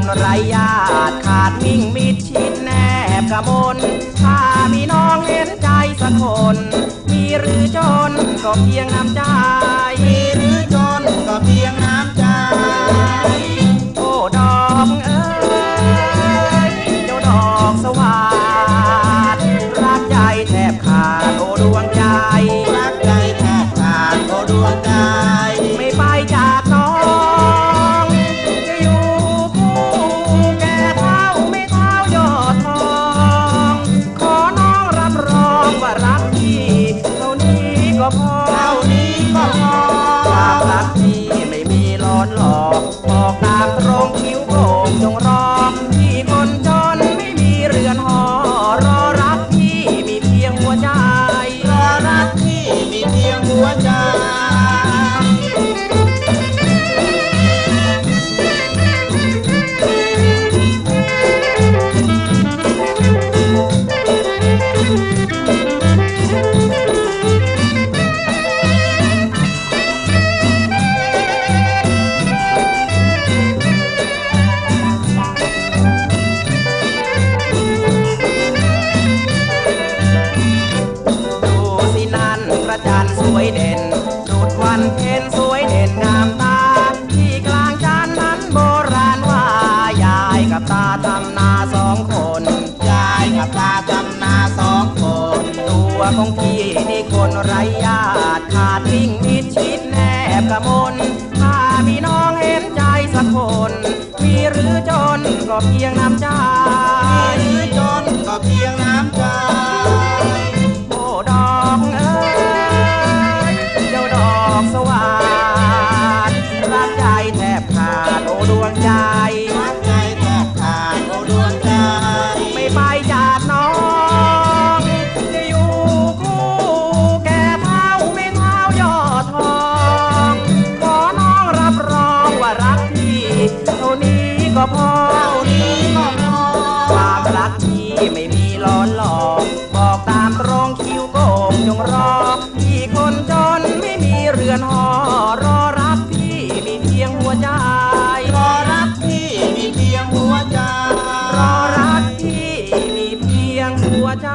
นไรญาติขาดมิ่งมิดชิดแนบกระมนถ้ามีน้องเห็นใจสักคน มีหรือจนก็เพียงน้ำใจ นี้ ระจันทร์สวยเด่นดุดวันเพ็ญสวยเด่นงามตา ที่กลางจานนั้นโบราณว่ายายกับตาทำนาสองคน ยายกับตาจำนาสองคน ตัวของพี่นี่คนไร้ญาติขาดวิ่งมิดชิดแนบกระมนถ้ามีน้องเห็นใจสักคน มีหรือจนก็เพียงน้ำใจ บขาดโอดวงใจ หัวใจ